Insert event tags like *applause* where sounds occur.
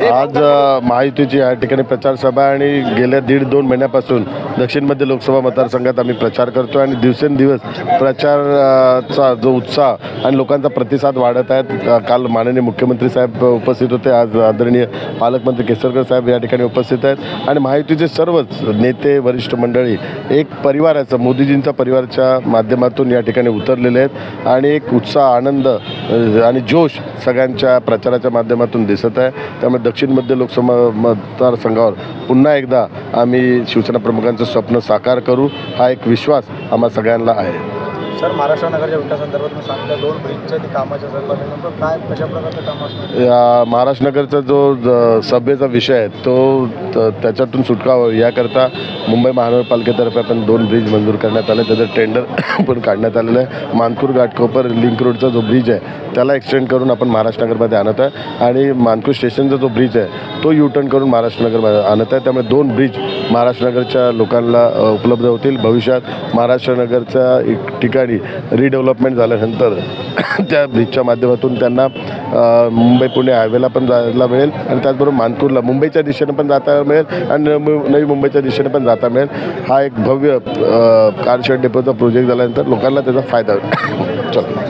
आज महायुतीची या ठिकाणी प्रचार सभा आणि गेल्या दीड दोन महिन्यापासून दक्षिण मध्य लोकसभा मतदारसंघात आम्ही प्रचार करतो आणि दिवसेंदिवस प्रचाराचा जो उत्साह आणि लोकांचा प्रतिसाद वाढत आहेत काल माननीय मुख्यमंत्री साहेब उपस्थित होते. आज आदरणीय पालकमंत्री केसरकर साहेब या ठिकाणी उपस्थित आहेत. आणि महायुतीचे सर्वच नेते वरिष्ठ मंडळी एक परिवाराचं मोदीजींचा परिवारच्या माध्यमातून या ठिकाणी उतरलेले आहेत. आणि एक उत्साह आनंद आणि जोश सगळ्यांच्या प्रचाराच्या माध्यमातून दिसत आहे. त्यामुळे दक्षिण मध्य लोकसभा मतदारसंघावर पुन्हा एकदा आम्ही शिवसेना प्रमुखांचं स्वप्न साकार करू. हा एक विश्वास आम्हा सगळ्यांना आहे. सर महाराष्ट्र नगरच्या विकासासंदर्भात मी सांगितलं दोन ब्रिजच्या ते कामाच्या संदर्भात नेमकं काय कशा प्रकारचं काम असणार या महाराष्ट्र नगरचा जो ज- सभेचा विषय आहे तो त- त्याच्यातून सुटका व्हावी याकरता मुंबई महानगरपालिकेतर्फे आपण दोन ब्रिज मंजूर करण्यात आले. त्याचं टेंडर *coughs* पण काढण्यात आलेलं आहे. मानकूर घाटकोपर लिंक रोडचा जो ब्रिज आहे त्याला एक्सटेंड करून आपण महाराष्ट्र नगरमध्ये आणत आहे. आणि मानकूर स्टेशनचा जो ब्रिज आहे तो यू टर्न करून महाराष्ट्र नगरमध्ये आणत आहे. त्यामुळे दोन ब्रिज महाराष्ट्र नगरच्या लोकांना अ, उपलब्ध होतील. भविष्यात महाराष्ट्र नगरच्या एक ठिकाण रिडेव्हलपमेंट झाल्यानंतर *coughs* त्या ब्रिजच्या माध्यमातून त्यांना मुंबई पुणे हायवेला पण जायला मिळेल आणि त्याचबरोबर मानपूरला मुंबईच्या दिशेने पण जाता मिळेल आणि नवी मुंबईच्या दिशेने पण जाता मिळेल. हा एक भव्य कारशेड डेपोचा प्रोजेक्ट झाल्यानंतर लोकांना त्याचा फायदा होईल. *coughs* चला.